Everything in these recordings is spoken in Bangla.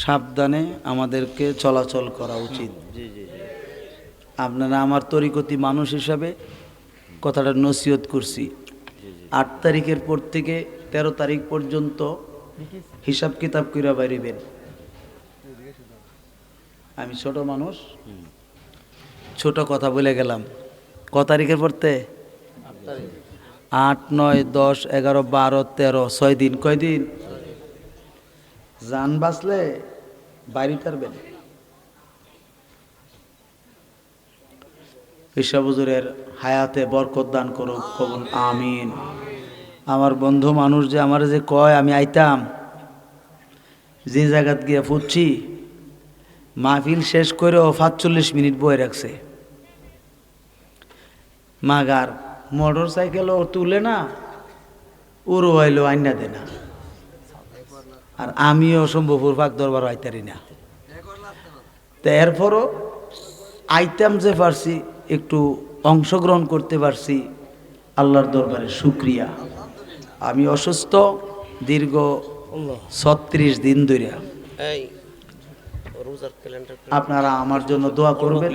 সাবধানে আমাদেরকে চলাচল করা উচিত। আপনারা আমার তরিকতি মানুষ হিসাবে কথাটা নসিহত করছি। আট তারিখের পর থেকে তেরো তারিখ পর্যন্ত হিসাব কিতাব করে বাইরিবেন আমি ছোট মানুষ। ছোট কথা বলে গেলাম। ক তারিখের পড়তে আট নয় দশ এগারো বারো তেরো ছয় দিন। কয় দিন? যান বাঁচলে বাড়ি পারবেন ঈশাবুজুরের হায়াতে বরকত দান করো কবুল, আমিন। আমার বন্ধু মানুষ যে আমার যে কয়, আমি আইতাম। যে জায়গাত গিয়ে ফুটছি, মাহফিল শেষ করেও পাঁচচল্লিশ মিনিট বয়ে রাখছে। মাগার মোটর সাইকেলও তুলে না উড়ো হইল আইনা দে না আর আমিও সম্ভবপুর পাক দরবার আইতারি না। তো এরপরও আইটেম যে পারছি একটু অংশগ্রহণ করতে পারছি আল্লাহর দরবারে শুক্রিয়া। আমি অসুস্থ দীর্ঘ ছত্রিশ দিন ধরে আপনারা আমার জন্য দোয়া করবেন।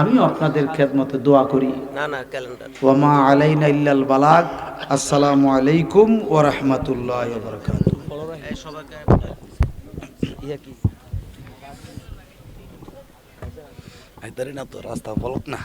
আমিও আপনাদের খেদমতে দোয়া করি। না না ক্যালেন্ডার। আলাইনা ইল্লাল বালাগ। আসসালামু আলাইকুম ওয়া বারাকাতুহু। সবাইকে ইয়া কি আইতারি না তো রাস্তা বলত না